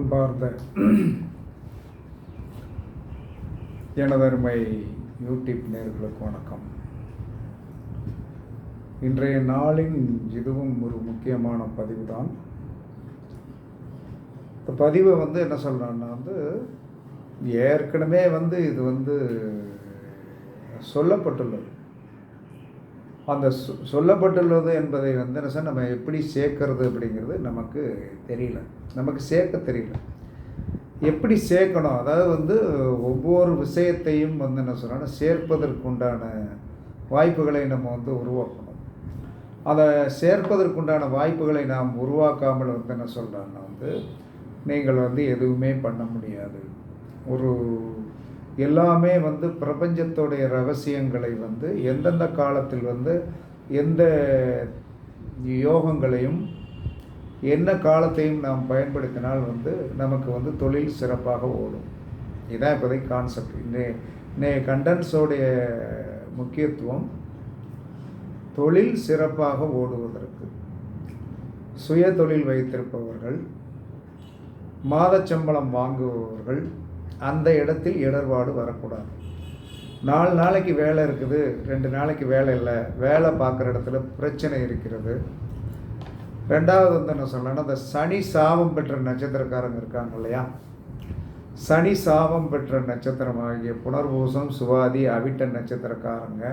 அன்பார்ந்த எனதருமை யூடியூப் நேர்களுக்கு வணக்கம். இன்றைய நாளின் இதுவும் ஒரு முக்கியமான பதிவு தான் இந்த பதிவை வந்து என்ன சொல்கிறேன்னா வந்து ஏற்கனவே வந்து இது வந்து சொல்லப்பட்டுள்ளது. அந்த சொ சொல்லப்பட்டுள்ளது என்பதை வந்து என்ன சார் நம்ம எப்படி சேர்க்கறது அப்படிங்கிறது நமக்கு தெரியல. நமக்கு சேர்க்க தெரியல. எப்படி சேர்க்கணும்? அதாவது வந்து ஒவ்வொரு விஷயத்தையும் வந்து என்ன சொல்கிறோன்னா சேர்ப்பதற்குண்டான வாய்ப்புகளை நம்ம வந்து உருவாக்கணும். அதை சேர்ப்பதற்குண்டான வாய்ப்புகளை நாம் உருவாக்காமல் வந்து என்ன சொல்கிறாங்கன்னா வந்து நீங்கள் வந்து எதுவுமே பண்ண முடியாது. ஒரு எல்லாமே வந்து பிரபஞ்சத்தோடைய ரகசியங்களை வந்து எந்தெந்த காலத்தில் வந்து எந்த யோகங்களையும் என்ன காலத்தையும் நாம் பயன்படுத்தினால் வந்து நமக்கு வந்து தொழில் சிறப்பாக ஓடும். இதான் இப்போதைக்கு கான்செப்ட் இன்னே இன்னைய கண்டன்ஸோடைய முக்கியத்துவம் தொழில் சிறப்பாக ஓடுவதற்கு. சுய தொழில் வைத்திருப்பவர்கள் மாதச்சம்பளம் வாங்குபவர்கள் அந்த இடத்தில் இடர்பாடு வரக்கூடாது. நாலு நாளைக்கு வேலை இருக்குது ரெண்டு நாளைக்கு வேலை இல்லை வேலை பார்க்குற இடத்துல பிரச்சனை இருக்கிறது. ரெண்டாவது வந்து என்ன சொல்லணும்னா இந்த சனி சாபம் பெற்ற நட்சத்திரக்காரங்க இருக்காங்க இல்லையா? சனி சாபம் பெற்ற நட்சத்திரம் ஆகிய புனர்பூசம் சுவாதி அவிட்ட நட்சத்திரக்காரங்க.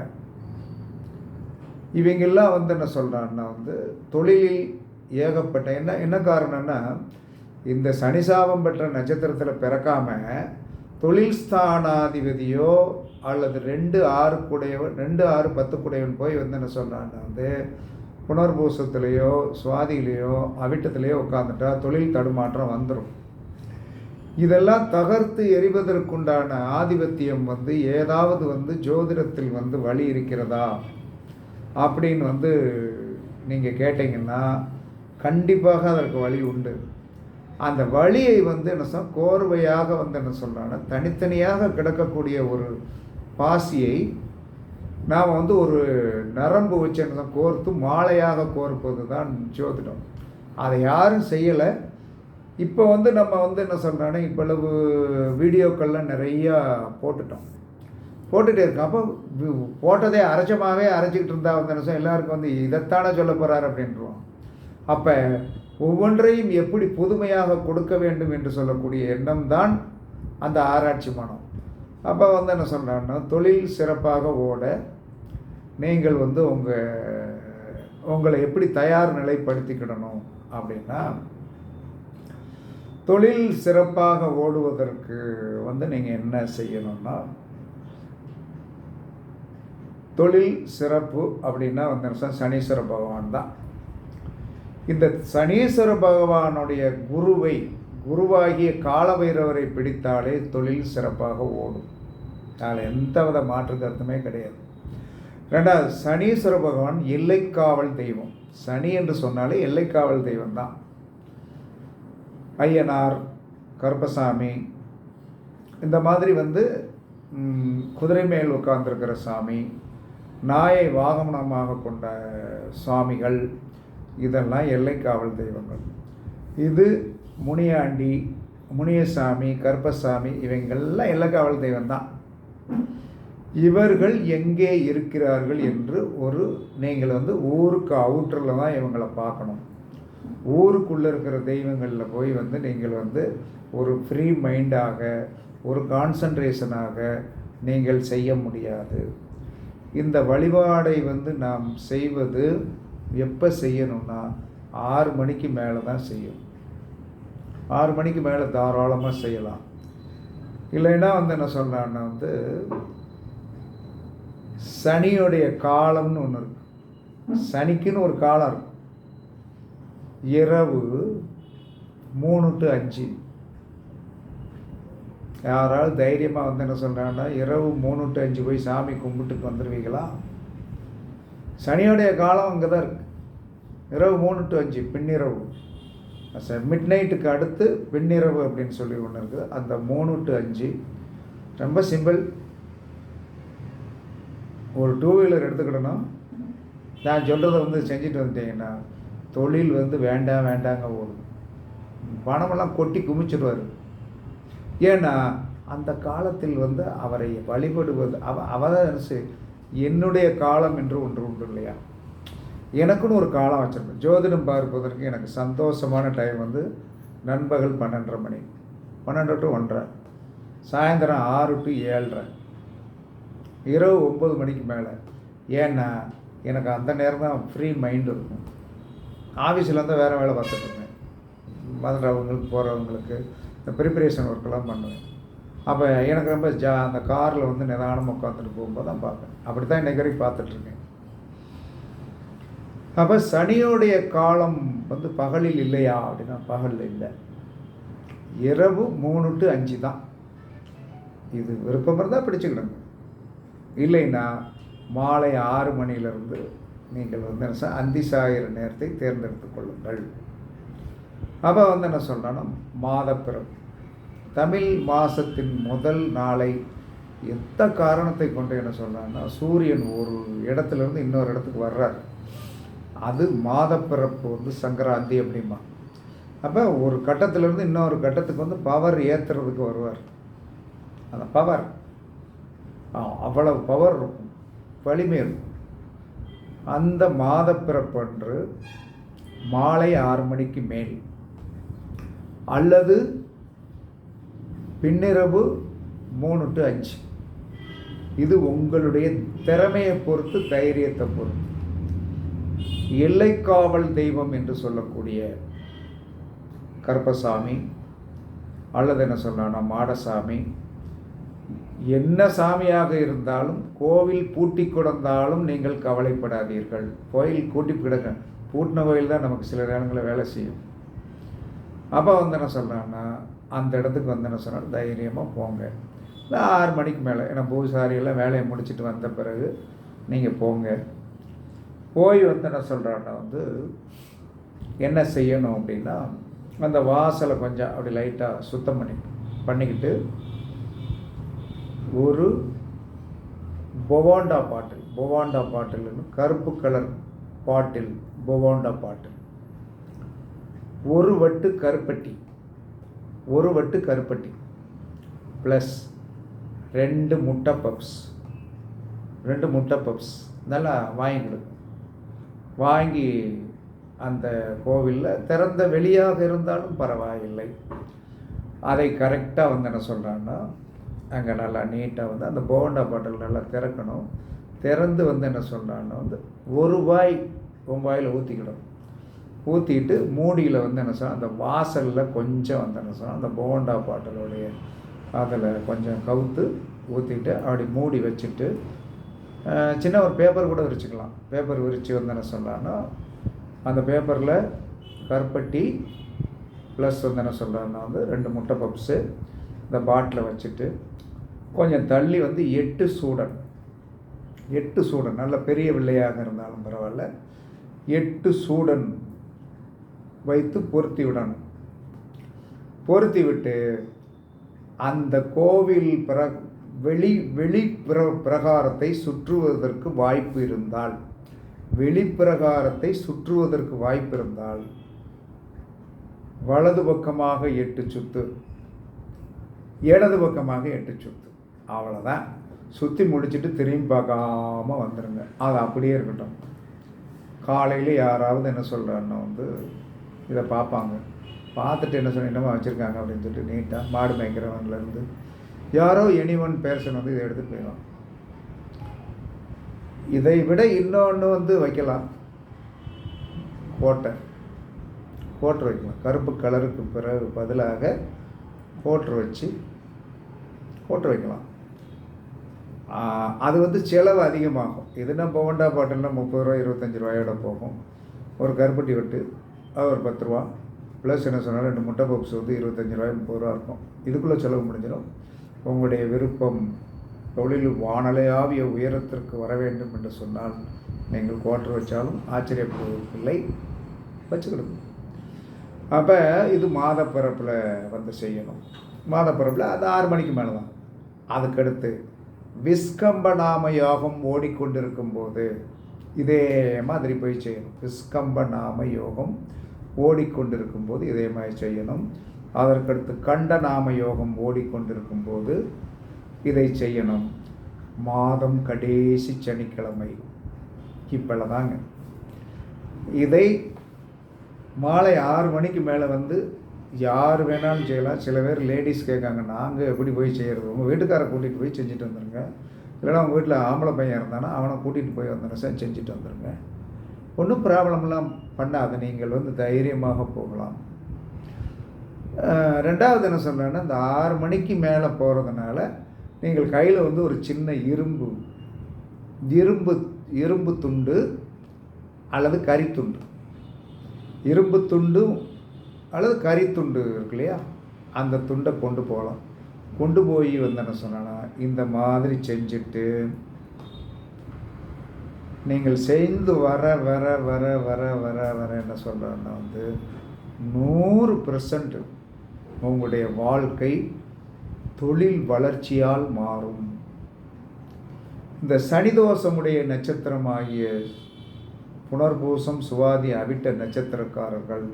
இவங்கெல்லாம் வந்து என்ன சொல்கிறாங்கன்னா வந்து தொழிலில் ஏகப்பட்ட என்ன என்ன காரணம்னா இந்த சனிசாபம் பெற்ற நட்சத்திரத்தில் பிறக்காம தொழில் ஸ்தானாதிபதியோ அல்லது ரெண்டு ஆறு கூடையவன் ரெண்டு ஆறு பத்து கூடையவன் போய் வந்து என்ன சொல்கிறான்னா வந்து புனர்பூசத்துலேயோ சுவாதியிலேயோ அவிட்டத்திலேயோ உட்காந்துட்டா தொழில் தடுமாற்றம் வந்துடும் இதெல்லாம் தகர்த்து எறிவதற்குண்டான ஆதிபத்தியம் வந்து ஏதாவது வந்து ஜோதிடத்தில் வந்து வழி இருக்கிறதா அப்படின்னு வந்து நீங்கள் கேட்டிங்கன்னா கண்டிப்பாக அதற்கு வழி உண்டு. அந்த வழியை வந்து என்ன சொல் கோர்வையாக வந்து என்ன சொல்கிறாங்கன்னா தனித்தனியாக கிடக்கக்கூடிய ஒரு பாசியை நாம் வந்து ஒரு நரம்பு வச்சு என்ன கோர்த்து மாலையாக கோர்ப்பது தான் ஜோதிடம். அதை யாரும் செய்யலை. இப்போ வந்து நம்ம வந்து என்ன சொல்கிறோன்னா இவ்வளவு வீடியோக்கள்லாம் நிறையா போட்டுட்டோம். போட்டுகிட்டே இருக்கோம். அப்போ போட்டதே அரைச்சமாகவே அரைச்சிக்கிட்டு இருந்தால் வந்து என்ன சொல்ல எல்லாருக்கும் வந்து இதைத்தானே சொல்ல போகிறார் அப்படின்றோம் அப்போ ஒவ்வொன்றையும் எப்படி புதுமையாக கொடுக்க வேண்டும் என்று சொல்லக்கூடிய எண்ணம் தான் அந்த ஆராய்ச்சி மனம். அப்போ வந்து என்ன சொல்கிறான்னா தொழில் சிறப்பாக ஓட நீங்கள் வந்து உங்கள் உங்களை எப்படி தயார் நிலைப்படுத்திக்கிடணும் அப்படின்னா தொழில் சிறப்பாக ஓடுவதற்கு வந்து நீங்கள் என்ன செய்யணும்னா தொழில் சிறப்பு அப்படின்னா வந்து சனீஸ்வர பகவான் தான். இந்த சனீஸ்வர பகவானுடைய குருவை குருவாகிய காலபைரவரை பிடித்தாலே தொழில் சிறப்பாக ஓடும். அதில் எந்த வித மாற்று கருத்துமே கிடையாது. ரெண்டாவது சனீஸ்வர பகவான் எல்லைக்காவல் தெய்வம். சனி என்று சொன்னாலே எல்லைக்காவல் தெய்வம் தான் ஐயனார் கருப்பசாமி இந்த மாதிரி வந்து குதிரை மேல் உட்கார்ந்துருக்கிற சாமி நாயை வாகனமாக கொண்ட சுவாமிகள் இதெல்லாம் எல்லை காவல் தெய்வங்கள். இது முனியாண்டி முனியசாமி கருப்பசாமி இவங்கெல்லாம் எல்லைக்காவல் தெய்வம் தான் இவர்கள் எங்கே இருக்கிறார்கள் என்று ஒரு நீங்கள் வந்து ஊருக்கு அவுட்டரில் தான் இவங்களை பார்க்கணும். ஊருக்குள்ளே இருக்கிற தெய்வங்களில் போய் வந்து நீங்கள் வந்து ஒரு ஃப்ரீ மைண்டாக ஒரு கான்சன்ட்ரேஷனாக நீங்கள் செய்ய முடியாது. இந்த வழிபாடை வந்து நாம் செய்வது எப்போ செய்யணும்னா ஆறு மணிக்கு மேலே தான் செய்யும். ஆறு மணிக்கு மேலே தாராளமாக செய்யலாம். இல்லைன்னா வந்து என்ன சொன்னான்னா வந்து சனியுடைய காலம்னு ஒன்று இருக்கு. சனிக்குன்னு ஒரு காலம் இருக்கும் இரவு மூணு டு அஞ்சு. யாராவது தைரியமாக வந்து என்ன சொல்கிறாங்கன்னா இரவு மூணு டு அஞ்சு போய் சாமி கும்பிட்டுட்டு வந்துடுவீங்களா சனியோடைய காலம் அங்கே தான் இருக்குது இரவு மூணு டு அஞ்சு பின்னிரவு. மிட் நைட்டுக்கு அடுத்து பின்னிரவு அப்படின்னு சொல்லி ஒன்று இருக்குது. அந்த மூணு டு அஞ்சு ரொம்ப சிம்பிள் ஒரு டூ வீலர் எடுத்துக்கிடணும். நான் சொல்கிறத வந்து செஞ்சுட்டு வந்துட்டீங்கன்னா தொழில் வந்து வேண்டாம் வேண்டாங்க ஓடும். பணமெல்லாம் கொட்டி குமிச்சிடுவார் ஏன்னா அந்த காலத்தில் வந்து அவரை வழிபடுவது அவ அவதரிசு என்னுடைய காலம் என்று ஒன்று உண்டு இல்லையா? எனக்குன்னு ஒரு காலம் வச்சுருக்கேன் ஜோதிடம் பார்ப்பதற்கு எனக்கு சந்தோஷமான டைம் வந்து நண்பகல் பன்னெண்டரை மணி. பன்னெண்டு டு ஒன்றரை. சாயந்தரம் ஆறு டு ஏழரை. இரவு ஒம்பது மணிக்கு மேலே. ஏன்னா எனக்கு அந்த நேரம் தான் ஃப்ரீ மைண்டு இருக்கும். ஆஃபீஸில் இருந்தால் வேறு வேலை பார்த்துட்டு இருந்தேன் வர்றவங்களுக்கு போகிறவங்களுக்கு இந்த ப்ரிப்பரேஷன் ஒர்க்கெல்லாம் பண்ணுவேன். அப்போ எனக்கு ரொம்ப ஜா அந்த காரில் வந்து நிதானமாக உட்காந்துட்டு போகும்போது தான் பார்ப்பேன் அப்படி தான் இன்றைக்கு வரைக்கும் பார்த்துட்ருக்கேன் அப்போ சனியோடைய காலம் வந்து பகலில் இல்லையா? அப்படின்னா பகலில் இல்லை. இரவு மூணு டு அஞ்சு தான். இது விருப்பம் இருந்தால் பிடிச்சிக்கிடுங்க. இல்லைன்னா மாலை ஆறு மணியிலிருந்து நீங்கள் வந்து என்ன அந்தி சாயிற நேரத்தை தேர்ந்தெடுத்து கொள்ளுங்கள். அப்போ வந்து என்ன சொல்கிறேன்னா மாதப்பிறப்பு. தமிழ் மாதத்தின் முதல் நாளை எந்த காரணத்தை கொண்டு என்ன சொல்கிறான்னா சூரியன் ஒரு இடத்துல இருந்து இன்னொரு இடத்துக்கு வர்றார். அது மாதப்பிறப்பு வந்து சங்கராந்தி அப்படிமா அப்போ ஒரு கட்டத்திலேருந்து இன்னொரு கட்டத்துக்கு வந்து பவர் ஏற்றுறதுக்கு வருவார். அந்த பவர் அவ்வளவு பவர் இருக்கும். வலிமை இருக்கும். அந்த மாதப்பிறப்பன்று மாலை ஆறு மணிக்கு மேல் அல்லது பின்னிரவு மூணு டு அஞ்சு. இது உங்களுடைய திறமையை பொறுத்து தைரியத்தை பொறுத்து. எல்லை காவல் தெய்வம் என்று சொல்லக்கூடிய கருப்பசாமி அல்லது என்ன சொல்லலாம் மாடசாமி என்ன சாமியாக இருந்தாலும் கோவில் பூட்டி கிடந்தாலும் நீங்கள் கவலைப்படாதீர்கள். கோயில் கூட்டி கிடங்க பூட்டின கோயில் தான் நமக்கு சில நேரங்களில் வேலை செய்யும். அப்போ வந்து என்ன சொல்கிறான்னா அந்த இடத்துக்கு வந்து என்ன சொன்னால் தைரியமாக போங்க. இல்லை ஆறு மணிக்கு மேலே ஏன்னா பூசாரியெல்லாம் வேலையை முடிச்சிட்டு வந்த பிறகு நீங்கள் போங்க. போய் வந்து என்ன சொல்கிறான்னா வந்து என்ன செய்யணும் அப்படின்னா அந்த வாசலை கொஞ்சம் அப்படி லைட்டாக சுத்தம் பண்ணி பண்ணிக்கிட்டு ஒரு பொவாண்டா பாட்டில் பொவாண்டா பாட்டில்னு கருப்பு கலர் பாட்டில் பொவாண்டா பாட்டில். ஒரு வட்டு கருப்பட்டி. ஒரு வட்டு கருப்பட்டி ப்ளஸ் ரெண்டு முட்டை பப்ஸ் ரெண்டு முட்டை பப்ஸ் நல்லா வாங்கிடு வாங்கி அந்த கோவிலில் திறந்த வெளியாக இருந்தாலும் பரவாயில்லை. அதை கரெக்டாக வந்து என்ன சொல்கிறான்னா அங்கே நல்லா நீட்டாக வந்து அந்த போண்டா பாட்டில் நல்லா திறக்கணும். திறந்து வந்து என்ன சொல்கிறான்னா வந்து ஒரு வாய் உன் வாயில் ஊற்றிக்கிடும் ஊற்றிட்டு மூடியில் வந்து என்ன சொன்னால் அந்த வாசலில் கொஞ்சம் வந்து என்ன சொன்னால் அந்த போண்டா பாட்டிலுடைய அதில் கொஞ்சம் கவுத்து ஊற்றிட்டு அப்படி மூடி வச்சுட்டு சின்ன ஒரு பேப்பர் கூட விரிச்சுக்கலாம். பேப்பர் விரித்து வந்து என்ன சொல்லலான்னா அந்த பேப்பரில் கருப்பட்டி ப்ளஸ் வந்து என்ன சொல்கிறாங்கன்னா வந்து ரெண்டு முட்டை பப்ஸு இந்த பாட்டில் வச்சுட்டு கொஞ்சம் தள்ளி வந்து எட்டு சூடன் எட்டு சூடன் நல்ல பெரிய வில்லையாக இருந்தாலும் பரவாயில்ல எட்டு சூடன் வைத்து பொருத்தி விடணும் பொருத்தி விட்டு அந்த கோவில் பிர வெளி வெளி பிர பிரகாரத்தை சுற்றுவதற்கு வாய்ப்பு இருந்தால் வெளிப்பிரகாரத்தை சுற்றுவதற்கு வாய்ப்பு இருந்தால் வலது பக்கமாக எட்டு சுத்து இடது பக்கமாக எட்டு சுத்து. அவ்வளோதான் சுற்றி முடிச்சுட்டு திரும்பி பார்க்காம வந்துடுங்க அது அப்படியே இருக்கட்டும். காலையில் யாராவது என்ன சொல்கிறாருன்னா வந்து இதை பார்ப்பாங்க. பார்த்துட்டு என்ன சொன்ன என்னமா வச்சுருக்காங்க அப்படின்னு சொல்லிட்டு நீட்டாக மாடு மேய்க்கிறவன்லேருந்து யாரோ எனி ஒன் பேர்சன் வந்து இதை எடுத்துகிட்டு போயிடலாம் இதை விட இன்னொன்று வந்து வைக்கலாம். கோட்டை. கோட்டர் வைக்கலாம். கருப்பு கலருக்கு பிறகு பதிலாக கோட்டர் வச்சு கோட்டர் வைக்கலாம். அது வந்து செலவு அதிகமாகும். எதுன்னா போண்டா பாட்டில்னா முப்பது ரூபா இருபத்தஞ்சி ரூபாயோட போகும். ஒரு கருப்பட்டி வெட்டு அது ஒரு பத்து ரூபா ப்ளஸ் என்ன சொன்னாலும் ரெண்டு முட்டை பப்ஸ் வந்து இருபத்தஞ்சி ரூபாய் முப்பது ரூபா இருக்கும். இதுக்குள்ளே செலவு முடிஞ்சிடும். உங்களுடைய விருப்பம் தொழில் வானலையாவிய உயரத்திற்கு வர வேண்டும் என்று சொன்னால் நீங்கள் கோட்டர் வச்சாலும் ஆச்சரியப்படுவதில்லை வச்சுக்கிடுங்க அப்போ இது மாதப்பிறப்பில் வந்து செய்யணும். மாதப்பிறப்பில் அது ஆறு மணிக்கு மேலே தான் அதுக்கடுத்து விஸ்கம்ப நாம யோகம் ஓடிக்கொண்டிருக்கும் போது இதே மாதிரி போய் செய்யணும். விஸ்கம்ப நாம யோகம் ஓடிக்கொண்டிருக்கும் போது இதே மாதிரி செய்யணும். அதற்கடுத்து கண்ட நாம யோகம் ஓடிக்கொண்டிருக்கும் போது இதை செய்யணும். மாதம் கடைசி சனிக்கிழமை. இப்போல தாங்க இதை மாலை ஆறு மணிக்கு மேலே வந்து யார் வேணாலும் செய்யலாம். சில பேர் லேடிஸ் கேட்காங்க நாங்கள் எப்படி போய் செய்கிறது உங்கள் வீட்டுக்காரை கூட்டிகிட்டு போய் செஞ்சுட்டு வந்துடுங்க இல்லைனா உங்கள் வீட்டில் ஆம்பளை பையன் இருந்தானா அவனை கூட்டிகிட்டு போய் வந்துடுங்க சார் செஞ்சுட்டு வந்துடுங்க ஒன்றும் ப்ராப்ளம்லாம் பண்ணாத நீங்கள் வந்து தைரியமாக போகலாம். ரெண்டாவது என்ன சொல்கிறேன்னா இந்த ஆறு மணிக்கு மேலே போகிறதுனால நீங்கள் கையில் வந்து ஒரு சின்ன இரும்பு இரும்பு இரும்பு துண்டு அல்லது கரித்துண்டு. இரும்பு துண்டு அல்லது கரித்துண்டு இருக்கு இல்லையா? அந்த துண்டை கொண்டு போகலாம். கொண்டு போய் வந்து என்ன சொன்னா இந்த மாதிரி செஞ்சுட்டு நீங்கள் செய்து வர வர வர வர வர வர என்ன சொல்கிறேன்னா வந்து நூறு பர்சன்ட் உங்களுடைய வாழ்க்கை தொழில் வளர்ச்சியால் மாறும். இந்த சனிதோஷமுடைய நட்சத்திரமாகிய புனர்பூசம் சுவாதி அவிட்ட நட்சத்திரக்காரர்கள்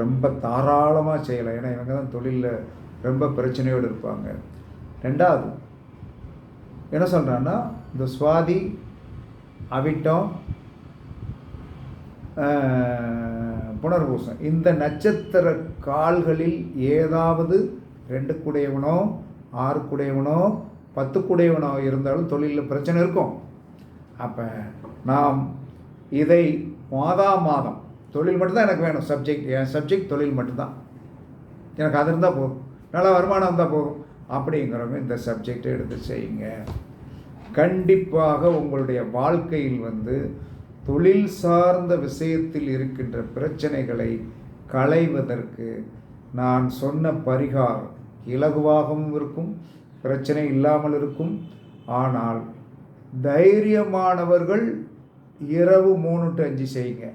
ரொம்ப தாராளமாக செய்யலாம். ஏன்னா இவங்க தான் தொழிலில் ரொம்ப பிரச்சனையோடு இருப்பாங்க. ரெண்டாவது என்ன சொல்கிறான்னா இந்த சுவாதி அவிட்டம் புனர்பூசம். இந்த நட்சத்திர கால்களில் ஏதாவது ரெண்டு குடையவனோ ஆறு குடையவனோ பத்து குடையவனோ இருந்தாலும் தொழிலில் பிரச்சனை இருக்கும். அப்போ நாம் இதை மாதா மாதம் தொழில் மட்டும்தான் எனக்கு வேணும். சப்ஜெக்ட் என் சப்ஜெக்ட் தொழில் மட்டும்தான். எனக்கு அது இருந்தால் போதும். நல்லா வருமானம் இருந்தால் போதும். அப்படிங்கிறவங்க இந்த சப்ஜெக்டை எடுத்து செய்யுங்க. கண்டிப்பாக உங்களுடைய வாழ்க்கையில் வந்து தொழில் சார்ந்த விஷயத்தில் இருக்கின்ற பிரச்சனைகளை களைவதற்கு நான் சொன்ன பரிகாரம் இலகுவாகவும் இருக்கும் பிரச்சனை இல்லாமல் இருக்கும். ஆனால் தைரியமானவர்கள் இரவு மூணு டு அஞ்சு செய்யுங்க.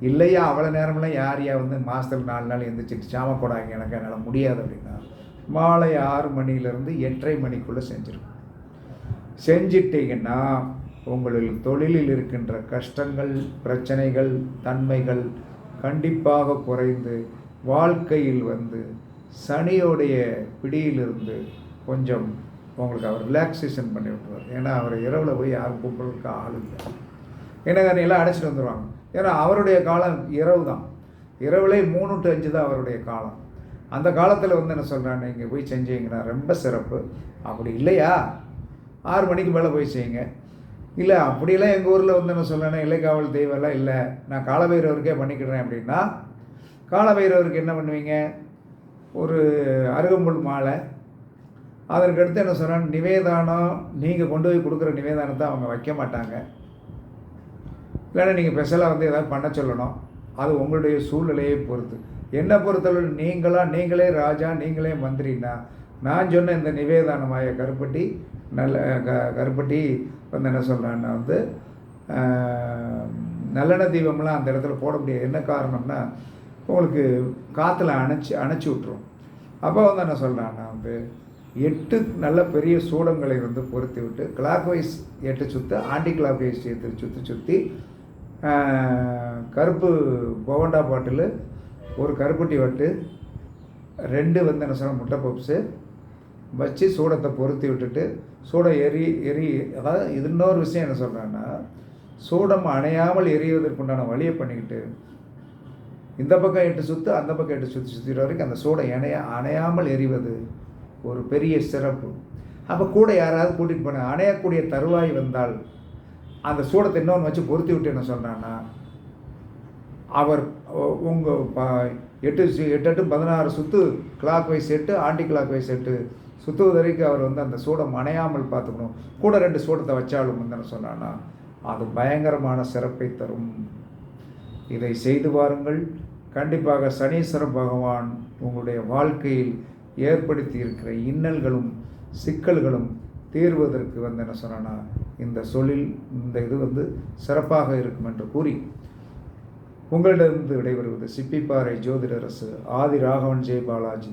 இல்லையா? அவ்வளோ நேரமெல்லாம் யார் யா வந்து மாதத்தில் நாலு நாள் எழுந்திரிச்சிட்டு சாம போடாங்க எனக்கு என்னால் முடியாது அப்படின்னா மாலை ஆறு மணியிலேருந்து எட்டரை மணிக்குள்ளே செஞ்சிருக்கும் செஞ்சிட்டீங்கன்னா உங்களில் தொழிலில் இருக்கின்ற கஷ்டங்கள் பிரச்சனைகள் தன்மைகள் கண்டிப்பாக குறைந்து வாழ்க்கையில் வந்து சனியோடைய பிடியிலிருந்து கொஞ்சம் உங்களுக்கு அவர் ரிலாக்ஸேஷன் பண்ணி விட்டுருவார். ஏன்னா அவர் இரவில் போய் யாரும் கூப்பிட்றதுக்கு ஆள் இல்லை. ஏன்னா எல்லாம் அடைச்சிட்டு வந்துடுவாங்க ஏன்னா அவருடைய காலம் இரவு தான். இரவுலே மூணு டு அஞ்சு தான் அவருடைய காலம். அந்த காலத்தில் வந்து என்ன சொல்கிறாங்க நீங்கள் போய் செஞ்சீங்கன்னா ரொம்ப சிறப்பு. அப்படி இல்லையா? ஆறு மணிக்கு மேலே போய் செய்யுங்க. இல்லை அப்படிலாம் எங்கள் ஊரில் வந்து என்ன சொல்லணும் இலைக்காவல் தெய்வம்லாம் இல்லை. நான் காலபைரவருக்கே பண்ணிக்கிறேன் அப்படின்னா காலபைரவருக்கு என்ன பண்ணுவீங்க? ஒரு அருகம்புல் மாலை. அதற்கடுத்து என்ன சொல்கிறாங்க நிவேதானம் நீங்கள் கொண்டு போய் கொடுக்குற நிவேதானத்தை அவங்க வைக்க மாட்டாங்க. இல்லைன்னா நீங்கள் ஸ்பெஷலாக வந்து எதாவது பண்ண சொல்லணும். அது உங்களுடைய சூழ்நிலையை பொறுத்து. என்னை பொறுத்தளவு நீங்களாக நீங்களே ராஜா நீங்களே மந்திரின்னா நான் சொன்ன இந்த நிவேதானமாய கருப்பட்டி நல்ல க கருப்பட்டி வந்து என்ன சொல்கிறான்னா வந்து நல்லெண்ண தீபம்லாம் அந்த இடத்துல போட முடியாது. என்ன காரணம்னா உங்களுக்கு காற்றுல அணைச்சி அணைச்சி விட்ரும் அப்போ வந்து என்ன சொல்கிறான்னா வந்து எட்டு நல்ல பெரிய சூடங்களை வந்து பொருத்தி விட்டு கிளாக் வைஸ் எட்டு சுற்று ஆண்டி கிளாக் வைஸ் எட்டு சுற்றி சுற்றி கருப்பு பவண்டா பாட்டில் ஒரு கருப்பட்டி வட்டு ரெண்டு வந்து என்ன சொல்ல முட்டை பப்ஸு வச்சு சூடத்தை பொருத்தி விட்டுட்டு சூடம் எரி எரி அதாவது இது இன்னொரு விஷயம் என்ன சொல்கிறேன்னா சூடம் அணையாமல் எரியவதற்குண்டான வழியை பண்ணிக்கிட்டு இந்த பக்கம் எட்டு சுற்று அந்த பக்கம் எட்டு சுற்றி சுற்றிட்டு வரைக்கும் அந்த சூடம் இணைய அணையாமல் எரிவது ஒரு பெரிய சிறப்பு. அப்போ கூட யாராவது கூட்டிகிட்டு போன அணையக்கூடிய தருவாய் வந்தால் அந்த சூடத்தை இன்னொன்று வச்சு பொருத்தி விட்டு என்ன சொல்கிறான்னா அவர் உங்கள் ப எட்டு எட்டு எட்டு பதினாறு சுற்று கிளாக் வைஸ் எட்டு ஆண்டி கிளாக் வைஸ் எட்டு சுத்துவதற்கு அவர் வந்து அந்த சூடம் அணையாமல் பார்த்துக்கணும். கூட ரெண்டு சூடத்தை வச்சாலும் என்ன சொன்னான்னா அது பயங்கரமான சிறப்பை தரும். இதை செய்து பாருங்கள். கண்டிப்பாக சனீஸ்வர பகவான் உங்களுடைய வாழ்க்கையில் ஏற்படுத்தி இருக்கிற இன்னல்களும் சிக்கல்களும் தீர்வதற்கு வந்து என்ன சொன்னா இந்த சொல்லில் இந்த இது வந்து சிறப்பாக இருக்கும் என்று கூறி உங்களிடமிருந்து விடைபெறுவது சிப்பிப்பாறை ஜோதிடரசு ஆதி ராகவன் ஜெய் பாலாஜி